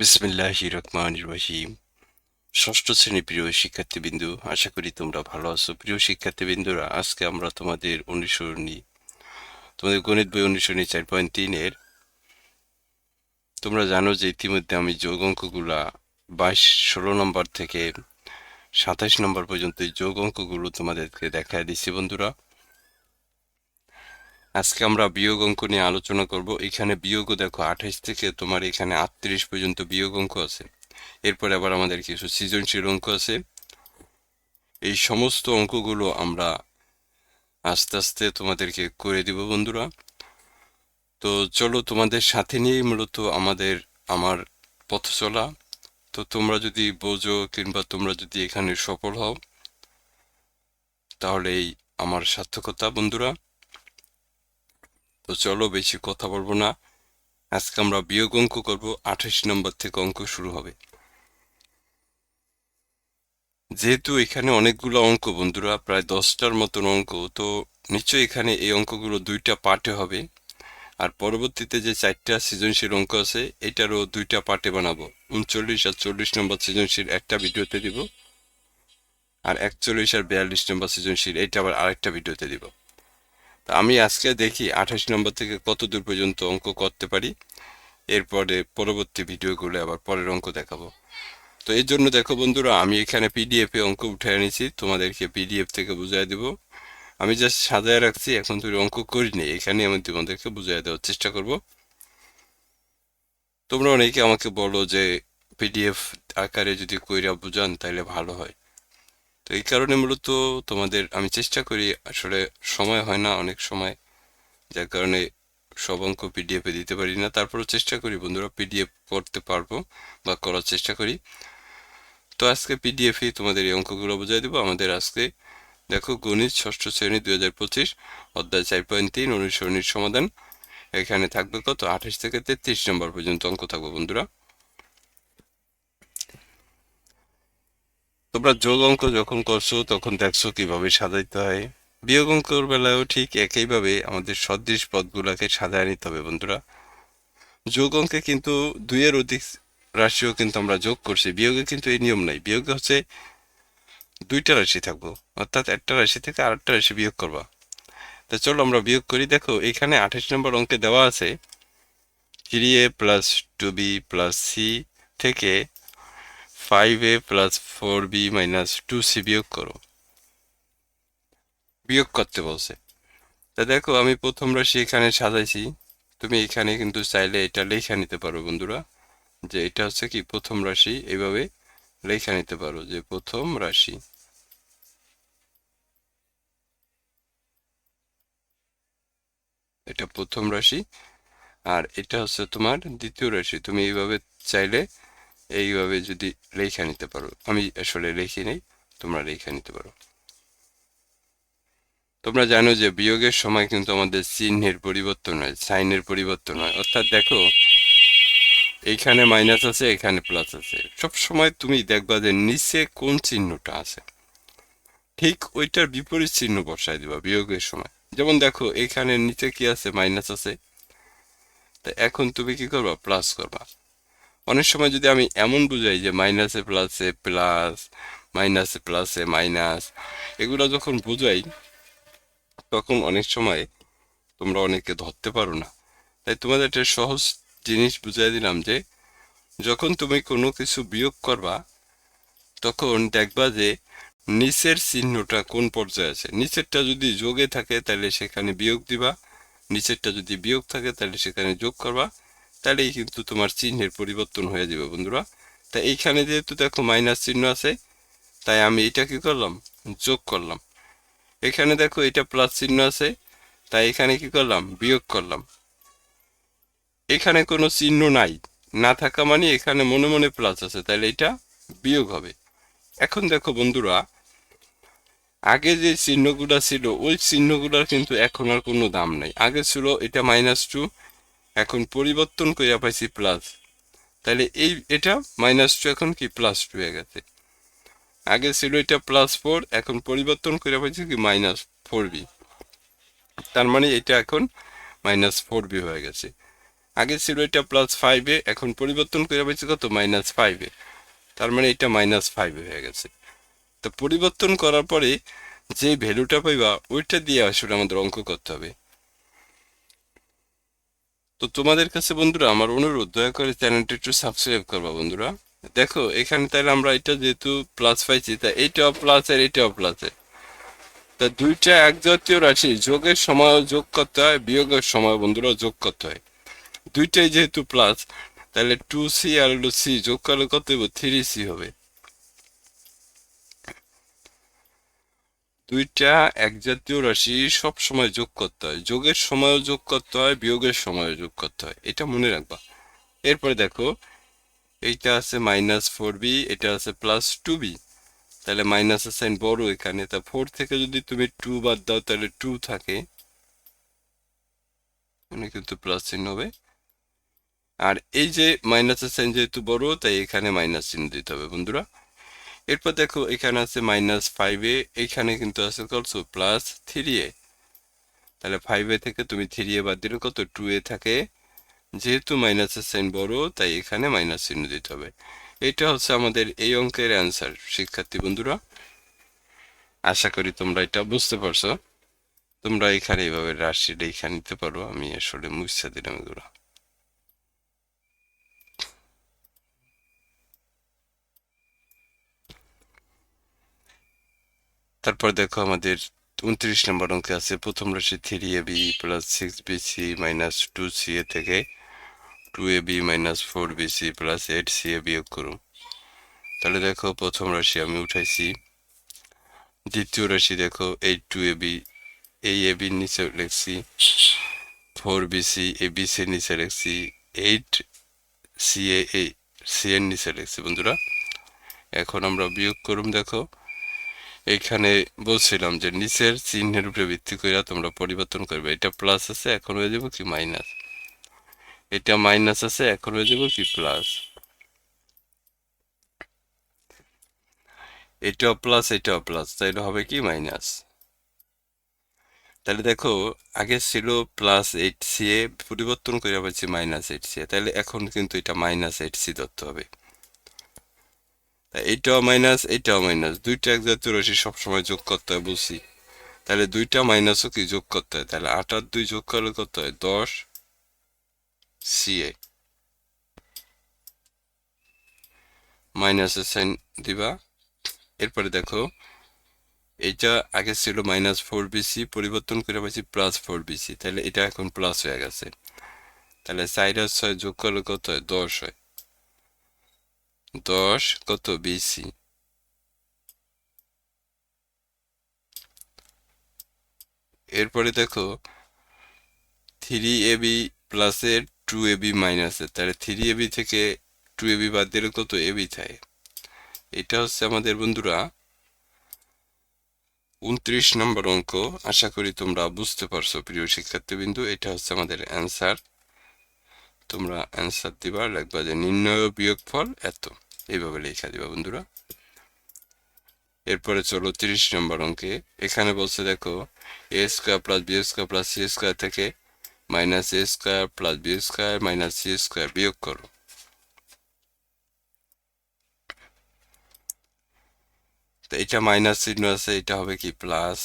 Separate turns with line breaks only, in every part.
বিসমিল্লাহ রহিম ষষ্ঠ শ্রেণি প্রিয় শিক্ষার্থীবৃন্দু, আশা করি তোমরা ভালো আছো। প্রিয় শিক্ষার্থীবৃন্দুরা, আজকে আমরা তোমাদের অনুসরণী, তোমাদের গণিত বই অনুসরণী চার পয়েন্ট তিনের। তোমরা জানো যে ইতিমধ্যে আমি যোগ অঙ্কগুলা বাইশ, ষোলো নম্বর থেকে সাতাশ নম্বর পর্যন্ত যোগ অঙ্কগুলো তোমাদেরকে দেখায় দিচ্ছি বন্ধুরা। আজকে আমরা বিয়োগ অঙ্ক নিয়ে আলোচনা করব। এখানে বিয়োগও দেখো আঠাইশ থেকে তোমার এখানে আটত্রিশ পর্যন্ত বিয়োগ অঙ্ক আছে। এরপরে আবার আমাদের কিছু সৃজনশীল অঙ্ক আছে। এই সমস্ত অঙ্কগুলো আমরা আস্তে আস্তে তোমাদেরকে করে দিব বন্ধুরা। তো চলো তোমাদের সাথে নিয়েই মূলত আমাদের, আমার পথ চলা। তো তোমরা যদি বোঝো কিংবা তোমরা যদি এখানে সফল হও তাহলে এই আমার সার্থকতা বন্ধুরা। তো চলো বেশি কথা বলব না। আজকে আমরা বিয়োগ অঙ্ক করব, আঠাশ নম্বর থেকে অঙ্ক শুরু হবে। যেহেতু এখানে অনেকগুলো অঙ্ক বন্ধুরা, প্রায় দশটার মতন অঙ্ক, তো নিশ্চয়ই এখানে এই অঙ্কগুলো দুইটা পার্টে হবে। আর পরবর্তীতে যে চারটা সৃজনশীল অঙ্ক আছে, এটারও দুইটা পার্টে বানাবো। উনচল্লিশ আর চল্লিশ নম্বর সৃজনশীল একটা ভিডিওতে দিব। আর একচল্লিশ আর বিয়াল্লিশ নম্বর সৃজনশীল এটা আবার আরেকটা ভিডিওতে দিব। আমি আজকে দেখি আঠাশ নম্বর থেকে কত দূর পর্যন্ত অঙ্ক করতে পারি। এরপরে পরবর্তী ভিডিওগুলো আবার পরের অঙ্ক দেখাবো। তো এর জন্য দেখো বন্ধুরা, আমি এখানে পিডিএফ অঙ্ক উঠে এনেছি, তোমাদেরকে পিডিএফ থেকে বুঝাই দেব। আমি জাস্ট সাজায় রাখছি, এখন তুমি অঙ্ক করিনি এখানে আমি তোমাদেরকে বুঝাই দেওয়ার চেষ্টা করব। তোমরা অনেকে আমাকে বলো যে পিডিএফ আকারে যদি কইরা বুঝান তাহলে ভালো হয়। তো এই কারণে মূলত তোমাদের আমি চেষ্টা করি, আসলে সময় হয় না অনেক সময়, যার কারণে সব অঙ্ক পিডিএফে দিতে পারি না। তারপরও চেষ্টা করি বন্ধুরা পিডিএফ করতে পারব বা করার চেষ্টা করি। তো আজকে পিডিএফই তোমাদের এই অঙ্কগুলো বুঝাই দেবো। আমাদের আজকে দেখো গণিত ষষ্ঠ শ্রেণি দুই হাজার পঁচিশ, অধ্যায় চার পয়েন্ট তিন অনুসরণীর সমাধান। এখানে থাকবে কত? আঠাশ থেকে তেত্রিশ নম্বর পর্যন্ত অঙ্ক থাকবে বন্ধুরা। তোমরা যোগ অঙ্ক যখন করছ, তখন দেখছ কীভাবে সাজাইতে হয়। বিয়োগ অঙ্কর বেলায়ও ঠিক একইভাবে আমাদের সদৃশ পদগুলোকে সাজায় নিতে হবে বন্ধুরা। যোগ অঙ্কে কিন্তু দুইয়ের অধিক রাশিও কিন্তু আমরা যোগ করছি, বিয়োগে কিন্তু এই নিয়ম নাই। বিয়োগে হচ্ছে দুইটা রাশি থাকব, অর্থাৎ একটা রাশি থেকে আরেকটা রাশি বিয়োগ করবা। তা চলো আমরা বিয়োগ করি। দেখো, এখানে আঠাশ নম্বর অঙ্কে দেওয়া আছে three a plus two b plus c থেকে five plus four minus two বিয়োগ করো। বিয়োগ করতে বলছে। তা দেখো, আমি প্রথম রাশি এখানে সাজাইছি। তুমি এখানে কিন্তু চাইলে এটা লেখা নিতে পারো বন্ধুরা। যে এটা হচ্ছে কি, প্রথম রাশি এইভাবে লেখা নিতে পারো যে প্রথম রাশি। এটা প্রথম রাশি, আর এটা হচ্ছে তোমার দ্বিতীয় রাশি। তুমি এইভাবে চাইলে এইভাবে যদি লেখা নিতে পারো, আমি আসলে লিখি নেই, তোমরা লেখা নিতে পারো। তোমরা জানো যে বিয়োগের সময় কিন্তু আমাদের চিহ্নের পরিবর্তন হয়, সাইনের পরিবর্তন হয়। অর্থাৎ দেখো এইখানে মাইনাস আছে, এখানে প্লাস আছে। সব সময় তুমি দেখবা যে নিচে কোন চিহ্নটা আছে। ঠিক ওইটার বিপরীত চিহ্ন বসায় দিবা বিয়োগের সময়। যেমন দেখো, এখানে নিচে কি আছে? মাইনাস আছে। তা এখন তুমি কি করবা? প্লাস করবা। অনেক সময় যদি আমি এমন বুঝাই যে মাইনাসে প্লাসে প্লাস মাইনাসে প্লাসে মাইনাস এগুলো যখন বুঝাই, তখন অনেক সময় তোমরা অনেকে ধরতে পারো না। তাই তোমাদের একটা সহজ জিনিস বুঝাই দিলাম যে, যখন তুমি কোনো কিছু বিয়োগ করবা, তখন দেখবা যে নিচের চিহ্নটা কোন পর্যায়ে আছে। নিচেরটা যদি যোগে থাকে, তাহলে সেখানে বিয়োগ দিবা। নিচেরটা যদি বিয়োগ থাকে, তাহলে সেখানে যোগ করবা। তাহলেই কিন্তু তোমার চিহ্নের পরিবর্তন হয়ে যাবে বন্ধুরা। তা এইখানে যেহেতু দেখো মাইনাস চিহ্ন আছে, তাই আমি এটা কি করলাম? যোগ করলাম। এখানে দেখো এটা প্লাস চিহ্ন আছে, তাই এখানে কি করলাম? বিয়োগ করলাম। এখানে কোনো চিহ্ন নাই। না থাকা মানে এখানে মনে মনে প্লাস আছে তাহলে এটা বিয়োগ হবে। এখন দেখো বন্ধুরা, আগে যে চিহ্নগুলো ছিল, ওই চিহ্নগুলোর কিন্তু এখন আর কোনো দাম নাই। আগে ছিল এটা মাইনাস টু এখন পরিবর্তন করে পাইছি প্লাস তাহলে এই, এটা মাইনাস টু এখন কি প্লাস টু হয়ে গেছে? আগে ছিল এটা প্লাস ফোর এখন পরিবর্তন করে পাইছি কি মাইনাস ফোর বি তার মানে এটা এখন মাইনাস ফোর বি হয়ে গেছে। আগে ছিল এটা প্লাস ফাইভে এখন পরিবর্তন করে পাইছি কত? মাইনাস ফাইভে তার মানে এটা মাইনাস ফাইভে হয়ে গেছে। তো পরিবর্তন করার পরে যে ভ্যালুটা পাইবা, ওইটা দিয়ে আসলে আমাদের অঙ্ক করতে হবে। তো তোমাদের কাছে বন্ধুরা আমার অনুরোধ, দয়া করে চ্যানেলটা একটু সাবস্ক্রাইব করবা বন্ধুরা। দেখো, এখানে তাহলে আমরা এটা যেহেতু প্লাস পাইছি, তা এইটাও প্লাস আর এটাও প্লাসের তা দুইটা এক জাতীয় রাশি, যোগের সময় যোগ করতে হয়, বিয়োগের সময় বন্ধুরা যোগ করতে হয়। দুইটাই যেহেতু প্লাস তাহলে টু সি আর সি যোগ করলে কত হবে থ্রি সি হবে। দুইটা এক জাতীয় রাশি সব সময় যোগ করতে হয়। যোগের সময়ও যোগ করতে হয়, বিয়োগের সময়ও যোগ করতে হয়। এটা মনে রাখবা। এরপরে দেখো, এইটা আছে মাইনাস ফোর বি এটা আছে প্লাস টু বি তাহলে মাইনাস সাইন বড় এখানে। তা ফোর থেকে যদি তুমি টু বাদ দাও, তাহলে টু থাকে। মানে কিন্তু প্লাস চিহ্ন হবে। আর এই যে মাইনাসের সাইন যেহেতু বড়, তাই এখানে মাইনাস চিহ্ন দিতে হবে বন্ধুরা। এরপর দেখো, এখানে আছে মাইনাস ফাইভ এ এখানে কিন্তু আছে কত? প্লাস থ্রি এ তাহলে ফাইভ এ থেকে তুমি থ্রি এ বাদ দিলে কত? টু এ থাকে। যেহেতু মাইনাসের সাইন বড়, তাই এখানে মাইনাস চিহ্ন দিতে হবে। এটা হচ্ছে আমাদের এই অঙ্কের অ্যান্সার শিক্ষার্থী বন্ধুরা। আশা করি তোমরা এটা বুঝতে পারছ। তোমরা এখানে এইভাবে রাশি রেখা নিতে পারো। আমি আসলে মুছা দিলাম এগুলো। তারপর দেখো আমাদের উনত্রিশ নম্বর অঙ্কে আছে, প্রথম রাশি three a b plus six b c minus two c a থেকে two a b minus four b c plus eight c a বিয়োগ করুন তাহলে দেখো প্রথম রাশি আমি উঠাইছি। দ্বিতীয় রাশি দেখো এইট টু এ বি এই এ বির নিচে লিখছি four b c a b c এর নিচে লিখছি এইট সি এ সি এর নিচে লিখছি বন্ধুরা। এখন আমরা বিয়োগ করুম দেখো। এইখানে বলছিলাম যে নিচের চিহ্নের উপরে ভিত্তি করে তোমরা পরিবর্তন করবে। এটা প্লাস আছে, এখন হয়ে যাব কি মাইনাস এটা মাইনাস আছে, এখন হয়ে যাবে কি প্লাস এটাও প্লাস এটাও প্লাস তাইলে হবে কি মাইনাস তাহলে দেখো, আগে ছিল প্লাস এইট সি এ পরিবর্তন করে পাচ্ছি মাইনাস এইট সি এ তাহলে এখন কিন্তু এটা মাইনাস এইট সি ধরতে হবে। এইটাও মাইনাস এইটাও মাইনাস। দুইটা এক জাতীয় রাশি সবসময় যোগ করতে হয় বলছি তাহলে দুইটা মাইনাসও কি যোগ করতে হয়? তাহলে আট আর দুই যোগ করলে কত হয়? দশ সিএ মাইনাসের সাইন দিবা। এরপরে দেখো এটা আগে ছিল মাইনাস ফোর বিসি পরিবর্তন করে পাচ্ছি প্লাস ফোর বিসি তাহলে এটা এখন প্লাস হয়ে গেছে। তাহলে সাইড আর ছয় যোগ করলে কত হয়? দশ হয়। দশ কত বিসি এরপরে দেখো থ্রি এবি প্লাসের টু এবি মাইনাসের তাহলে থ্রি থেকে টু এবি বাদ দিলে কত এবি থাকে এটা হচ্ছে আমাদের বন্ধুরা উনত্রিশ নম্বর অঙ্ক। আশা করি তোমরা বুঝতে পারছ প্রিয় শিক্ষার্থীবৃন্দু, এটা হচ্ছে আমাদের অ্যান্সার তোমরা অ্যান্সার দিবা লিখবা যে নির্ণয় বিয়োগ ফল এত। এইভাবে লেখা দিবা বন্ধুরা। এরপরে চলো তিরিশ নম্বর অঙ্কে। এখানে বলছে দেখো a square plus b square plus c square থেকে minus a square plus b square minus c square বিয়োগ করো। তো এটা মাইনাস চিহ্ন আছে, এটা হবে কি প্লাস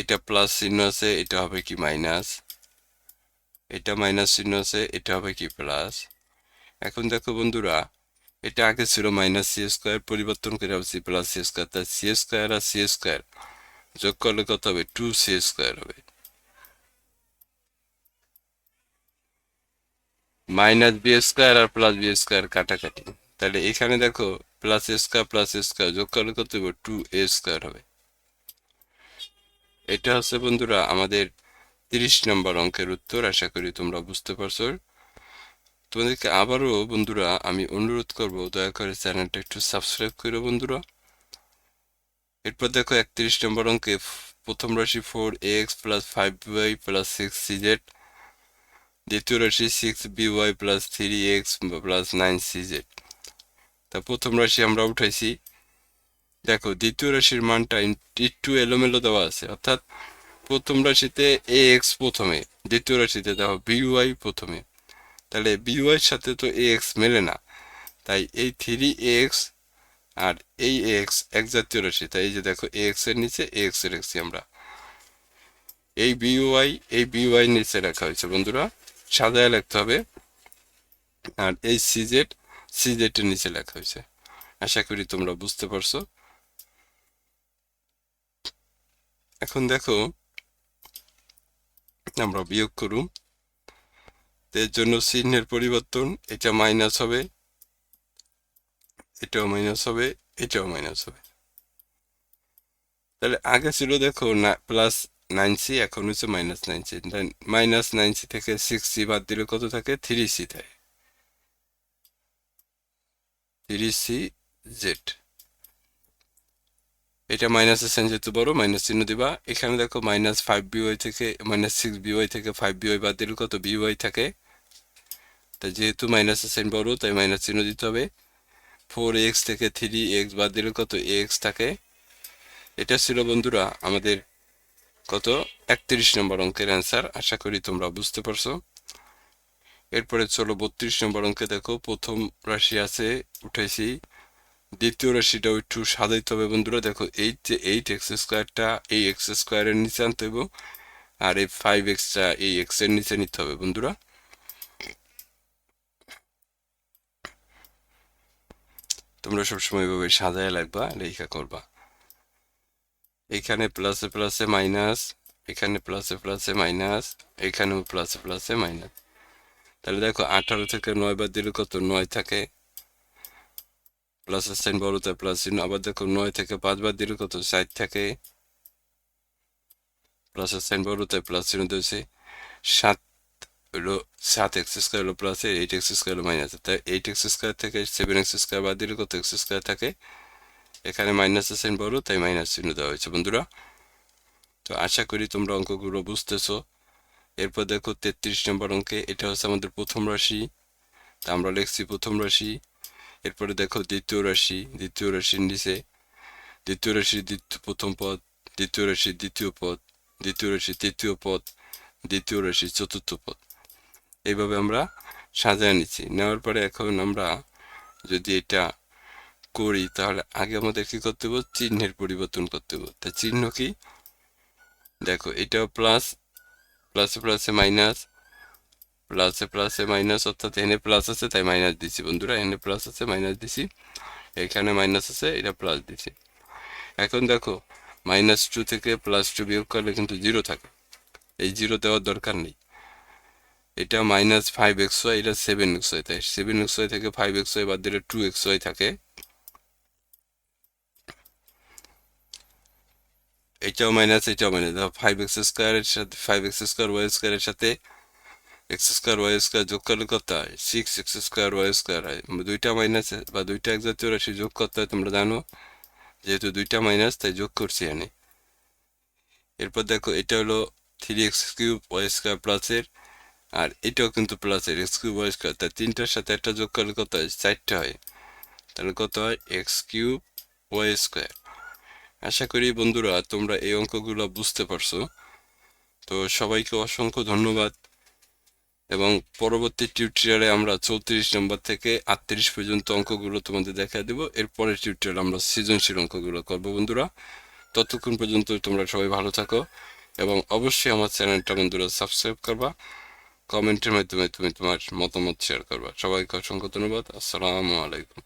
এটা প্লাস চিহ্ন আছে, এটা হবে কি মাইনাস এটা মাইনাস চিহ্ন আছে, এটা হবে কি প্লাস এখন দেখো বন্ধুরা, এটা আগে ছিল মাইনাস সি স্কোয়ার পরিবর্তন করে হবে সি প্লাস সি স্কোয়ার তাই সি স্কোয়ার আর সি স্কোয়ার যোগ করলে কত হবে? টু সি স্কোয়ার হবে। মাইনাস বি স্কোয়ার আর প্লাস বি স্কোয়ার কাটাকাটি। তাহলে এখানে দেখো প্লাস স্কোয়ার প্লাস স্কোয়ার যোগ করলে কত হবে? টু এ স্কোয়ার হবে। এটা হচ্ছে বন্ধুরা আমাদের তিরিশ নম্বর অঙ্কের উত্তর, আশা করি তোমরা বুঝতে পারছ। তোমাদেরকে আবারও বন্ধুরা, আমি অনুরোধ করব, দয়া করে চ্যানেলটা একটু সাবস্ক্রাইব করো বন্ধুরা। এরপর দেখো, একত্রিশ নম্বর অঙ্কে প্রথম রাশি four x plus five y plus six c z দ্বিতীয় রাশি six b y plus three x plus nine c z তা প্রথম রাশি আমরা উঠাইছি। দেখো, দ্বিতীয় রাশির মানটা একটু এলোমেলো দেওয়া আছে, অর্থাৎ প্রথম রাশিতে এ এক্স প্রথমে, দ্বিতীয় রাশিতে দেখো বিওয়াই প্রথমে। তাহলে বিওয়াই সাথে তো এ এক্স মেলে না। তাই এই থ্রি এ এক্স আর এই এক্স এক জাতীয় রাশি। তাই এই যে দেখো এ এক্সের নিচে এ এক্স রেখেছি আমরা। এই বিওয়াই এই বিওয়াই নিচে রাখা হয়েছে বন্ধুরা। সাজায় লিখতে হবে। আর এই সিজেড সিজেটের নিচে লেখা হয়েছে। আশা করি তোমরা বুঝতে পারছ। এখন দেখো আমরা বিয়োগ করুন। এর জন্য চিহ্নের পরিবর্তন, এটা মাইনাস হবে, এটাও মাইনাস হবে, এটাও মাইনাস হবে। তাহলে আগে ছিল দেখো না প্লাস নাইন সি এখন হচ্ছে minus nine c minus nine c থেকে সিক্স সি বাদ দিলে কত থাকে? থ্রি সি থাকে। থ্রি সি জেড এটা মাইনাসের সাইন যেহেতু বড় মাইনাস চিহ্ন দিবা। এখানে দেখো মাইনাস ফাইভ বিওয়াই থেকে মাইনাস সিক্স বিওয়াই থেকে ফাইভ বিওয়াই বাদ দিলে কত বিওয়াই থাকে? তাই যেহেতু মাইনাসের সাইন বড়, তাই মাইনাস চিহ্ন দিতে হবে। ফোর এক্স থেকে থ্রি এক্স বাদ দিলে কত এক্স থাকে? এটা ছিল বন্ধুরা আমাদের কত? একত্রিশ নম্বর অঙ্কের অ্যান্সার আশা করি তোমরা বুঝতে পারছ। এরপরে চলো বত্রিশ নম্বর অঙ্কে দেখো, প্রথম রাশি আছে উঠেছি দ্বিতীয় রাশিটাও একটু সাজাইতে হবে বন্ধুরা, দেখো এইট যে এইট এক্স স্কোয়ারটা এই এক্স স্কোয়ারের নিচে আনতে হবে আর এই ফাইভ এক্সটা এই এক্সের নিচে নিতে হবে বন্ধুরা। তোমরা সবসময় এভাবে সাজায় লাগবা লেখা করবা। এখানে প্লাসে প্লাসে মাইনাস এখানে প্লাসে প্লাসে মাইনাস এখানেও প্লাসে প্লাসে মাইনাস তাহলে দেখো, আঠারো থেকে নয় বাদ দিলে কত? নয় থাকে। প্লাসের সাইন বড়তে প্লাস চিহ্ন আবার দেখো নয় থেকে পাঁচ বাদ দিলে কত ষাট থাকে প্লাসের সাইন বড়তে প্লাস চিহ্ন দিয়েছে সাত হলো সাত এক্স স্কোয়ার হলো প্লাস এইট এক্স স্কোয়ার হলো মাইনাস তাই এইট এক্স স্কোয়ার থেকে সেভেন এক্স স্কোয়ার বাদ দিলে কত এক্স স্কোয়ার থাকে এখানে মাইনাসের সাইন বড় তাই মাইনাস চিহ্ন দেওয়া হয়েছে বন্ধুরা তো আশা করি তোমরা অঙ্কগুলো বুঝতেছো। এরপর দেখো তেত্রিশ নম্বর অঙ্কে, এটা হচ্ছে আমাদের প্রথম রাশি। তা আমরা লিখছি প্রথম রাশি। এরপরে দেখো দ্বিতীয় রাশি, দ্বিতীয় রাশির নিচে, দ্বিতীয় রাশি দ্বিতীয়, প্রথম পদ, দ্বিতীয় রাশি দ্বিতীয় পদ, দ্বিতীয় রাশি তৃতীয় পদ, দ্বিতীয় রাশি চতুর্থ পদ। এইভাবে আমরা সাজায় নিচ্ছি। নেওয়ার পরে এখন আমরা যদি এটা করি, তাহলে আগে আমাদের কি করতে হবে? চিহ্নের পরিবর্তন করতে হবে। তা চিহ্ন কি? দেখো, এটাও প্লাস প্লাসে প্লাসে মাইনাস প্লাসে প্লাসে মাইনাস, অর্থাৎ এনে প্লাস আছে, তাই মাইনাস দিছি বন্ধুরা এনে প্লাস আছে, মাইনাস দিছি। এখানে মাইনাস আছে, এটা প্লাস দিছি। এখন দেখো, মাইনাস টু থেকে প্লাস টু বিয়োগ করলে কিন্তু জিরো থাকে। এই জিরো দেওয়ার দরকার নেই। এটা মাইনাস ফাইভ এক্স ওয়াই এটা সেভেন এক্স ওয়াই তাই সেভেন এক্স ওয়াই থেকে ফাইভ এক্স ওয়াই বাদ দিলে টু এক্স ওয়াই থাকে। এটাও মাইনাস এটাও মাইনাস। ফাইভ এক্স স্কোয়ারের সাথে ফাইভ এক্স স্কোয়ার ওয়াই স্কোয়ারের সাথে এক্স স্কোয়ার ওয়াই স্কোয়ার যোগ করলে কত হয়? Six x square y square হয়। দুইটা মাইনাস বা দুইটা এক জাতীয় রাশি যোগ করতে হয়, তোমরা জানো। যেহেতু দুইটা মাইনাস তাই যোগ করছি এনে এরপর দেখো, এটা হলো three x cube y square প্লাসের আর এটাও কিন্তু প্লাসের এক্স কিউব ওয়াই স্কোয়ার। তাই তিনটার সাথে একটা যোগ করলে কত হয়? চারটা হয়। তাহলে কত হয়? X cube y square. আশা করি বন্ধুরা, তোমরা এই অঙ্কগুলো বুঝতে পারছ। তো সবাইকে অসংখ্য ধন্যবাদ। এবং পরবর্তী টিউটোরিয়ালে আমরা চৌত্রিশ নম্বর থেকে আটত্রিশ পর্যন্ত অঙ্কগুলো তোমাদের দেখা দেব। এরপরের টিউটোরিয়াল আমরা সৃজনশীল অঙ্কগুলো করব, বন্ধুরা। ততক্ষণ পর্যন্ত তোমরা সবাই ভালো থাকো এবং অবশ্যই আমার চ্যানেলটা, বন্ধুরা সাবস্ক্রাইব করবা। কমেন্টের মাধ্যমে তুমি তোমার মতামত শেয়ার করবা। সবাইকে অসংখ্য ধন্যবাদ। আসসালামু আলাইকুম।